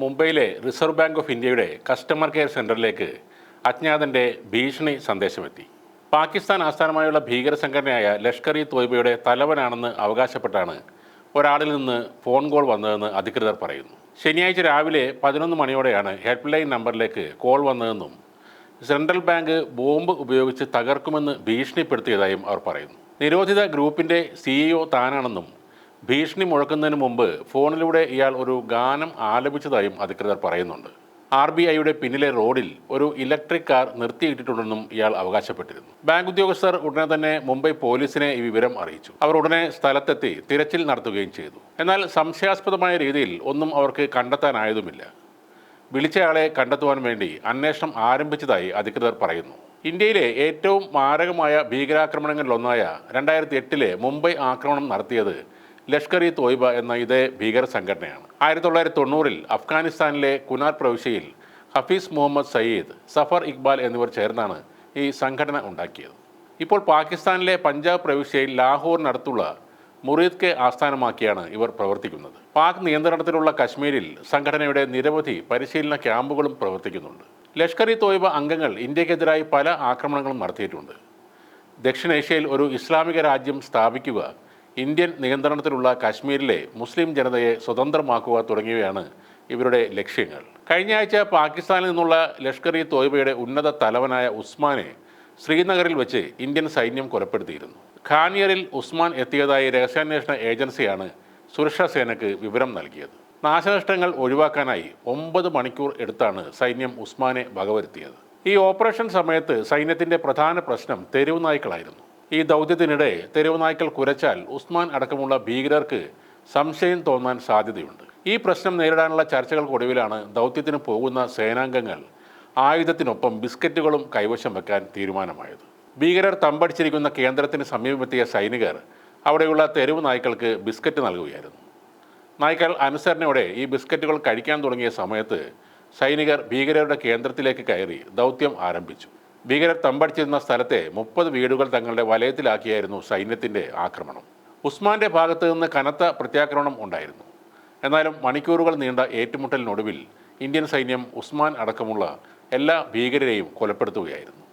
മുംബൈയിലെ reserve bank of ഇന്ത്യയുടെ customer care സെന്ററിലേക്ക് അജ്ഞാതന്റെ ഭീഷണി സന്ദേശമെത്തി. പാകിസ്ഥാൻ ആസ്ഥാനമായുള്ള ഭീകര സംഘടനയായ ലഷ്കർ ഇ തോയ്ബയുടെ തലവനാണെന്ന് അവകാശപ്പെട്ടാണ് ഒരാളിൽ നിന്ന് ഫോൺ കോൾ വന്നതെന്ന് അധികൃതർ പറയുന്നു. ശനിയാഴ്ച രാവിലെ പതിനൊന്ന് മണിയോടെയാണ് ഹെൽപ്പ് ലൈൻ നമ്പറിലേക്ക് കോൾ വന്നതെന്നും സെൻട്രൽ ബാങ്ക് ബോംബ് ഉപയോഗിച്ച് തകർക്കുമെന്ന് ഭീഷണിപ്പെടുത്തിയതായും അവർ പറയുന്നു. നിരോധിത ഗ്രൂപ്പിന്റെ സിഇഒ താനാണെന്നും ഭീഷണി മുഴക്കുന്നതിന് മുമ്പ് ഫോണിലൂടെ ഇയാൾ ഒരു ഗാനം ആലപിച്ചതായും അധികൃതർ പറയുന്നുണ്ട്. ആർ ബി ഐയുടെ പിന്നിലെ റോഡിൽ ഒരു ഇലക്ട്രിക് കാർ നിർത്തിയിട്ടിട്ടുണ്ടെന്നും ഇയാൾ അവകാശപ്പെട്ടിരുന്നു. ബാങ്ക് ഉദ്യോഗസ്ഥർ ഉടനെ തന്നെ മുംബൈ പോലീസിനെ ഈ വിവരം അറിയിച്ചു. അവർ ഉടനെ സ്ഥലത്തെത്തി തിരച്ചിൽ നടത്തുകയും ചെയ്തു. എന്നാൽ സംശയാസ്പദമായ രീതിയിൽ ഒന്നും അവർക്ക് കണ്ടെത്താനായതുമില്ല. വിളിച്ചയാളെ കണ്ടെത്തുവാൻ വേണ്ടി അന്വേഷണം ആരംഭിച്ചതായി അധികൃതർ പറയുന്നു. ഇന്ത്യയിലെ ഏറ്റവും മാരകമായ ഭീകരാക്രമണങ്ങളിലൊന്നായ രണ്ടായിരത്തി എട്ടിലെ മുംബൈ ആക്രമണം നടത്തിയത് ലഷ്കർ ഇ തോയ്ബ എന്ന ഇതേ ഭീകര സംഘടനയാണ് ആയിരത്തി തൊള്ളായിരത്തി തൊണ്ണൂറിൽ അഫ്ഗാനിസ്ഥാനിലെ കുനാർ പ്രവിശ്യയിൽ ഹഫീസ് മുഹമ്മദ് സയ്യിദ് സഫർ ഇക്ബാൽ എന്നിവർ ചേർന്നാണ് ഈ സംഘടന ഉണ്ടാക്കിയത്. ഇപ്പോൾ പാകിസ്ഥാനിലെ പഞ്ചാബ് പ്രവിശ്യയിൽ ലാഹോറിനടുത്തുള്ള മുറീദ് കെ ആസ്ഥാനമാക്കിയാണ് ഇവർ പ്രവർത്തിക്കുന്നത്. പാക് നിയന്ത്രണത്തിലുള്ള കശ്മീരിൽ സംഘടനയുടെ നിരവധി പരിശീലന ക്യാമ്പുകളും പ്രവർത്തിക്കുന്നുണ്ട്. ലഷ്കർ ഇ തോയ്ബ അംഗങ്ങൾ ഇന്ത്യക്കെതിരായി പല ആക്രമണങ്ങളും നടത്തിയിട്ടുണ്ട്. ദക്ഷിണേഷ്യയിൽ ഒരു ഇസ്ലാമിക രാജ്യം സ്ഥാപിക്കുക ഇന്ത്യൻ നിയന്ത്രണത്തിലുള്ള കാശ്മീരിലെ മുസ്ലിം ജനതയെ സ്വതന്ത്രമാക്കുക തുടങ്ങിയവയാണ് ഇവരുടെ ലക്ഷ്യങ്ങൾ. കഴിഞ്ഞ ആഴ്ച പാകിസ്ഥാനിൽ നിന്നുള്ള ലഷ്കർ ഇ തോയ്ബയുടെ ഉന്നത തലവനായ ഉസ്മാനെ ശ്രീനഗറിൽ വെച്ച് ഇന്ത്യൻ സൈന്യം കൊലപ്പെടുത്തിയിരുന്നു. ഖാനിയറിൽ ഉസ്മാൻ എത്തിയതായി രഹസ്യാന്വേഷണ ഏജൻസിയാണ് സുരക്ഷാ സേനയ്ക്ക് വിവരം നൽകിയത്. നാശനഷ്ടങ്ങൾ ഒഴിവാക്കാനായി ഒമ്പത് മണിക്കൂർ എടുത്താണ് സൈന്യം ഉസ്മാനെ വകവരുത്തിയത്. ഈ ഓപ്പറേഷൻ സമയത്ത് സൈന്യത്തിന്റെ പ്രധാന പ്രശ്നം തെരുവ് നായ്ക്കളായിരുന്നു ഈ ദൗത്യത്തിനിടെ തെരുവ് നായ്ക്കൾ കുരച്ചാൽ ഉസ്മാൻ അടക്കമുള്ള ഭീകരർക്ക് സംശയം തോന്നാൻ സാധ്യതയുണ്ട്. ഈ പ്രശ്നം നേരിടാനുള്ള ചർച്ചകൾക്കൊടുവിലാണ് ദൗത്യത്തിന് പോകുന്ന സേനാംഗങ്ങൾ ആയുധത്തിനൊപ്പം ബിസ്ക്കറ്റുകളും കൈവശം വെക്കാൻ തീരുമാനമായത്. ഭീകരർ തമ്പടിച്ചിരിക്കുന്ന കേന്ദ്രത്തിന് സമീപമെത്തിയ സൈനികർ അവിടെയുള്ള തെരുവ് നായ്ക്കൾക്ക് ബിസ്ക്കറ്റ് നൽകുകയായിരുന്നു. നായ്ക്കൾ അനുസരണയോടെ ഈ ബിസ്ക്കറ്റുകൾ കഴിക്കാൻ തുടങ്ങിയ സമയത്ത് സൈനികർ ഭീകരരുടെ കേന്ദ്രത്തിലേക്ക് കയറി ദൗത്യം ആരംഭിച്ചു. ഭീകരർ തമ്പടിച്ചിരുന്ന സ്ഥലത്തെ മുപ്പത് വീടുകൾ തങ്ങളുടെ വലയത്തിലാക്കിയായിരുന്നു സൈന്യത്തിന്റെ ആക്രമണം. ഉസ്മാന്റെ ഭാഗത്തു നിന്ന് കനത്ത പ്രത്യാക്രമണം ഉണ്ടായിരുന്നു. എന്നാലും മണിക്കൂറുകൾ നീണ്ട ഏറ്റുമുട്ടലിനൊടുവിൽ ഇന്ത്യൻ സൈന്യം ഉസ്മാൻ അടക്കമുള്ള എല്ലാ ഭീകരരെയും കൊലപ്പെടുത്തുകയായിരുന്നു.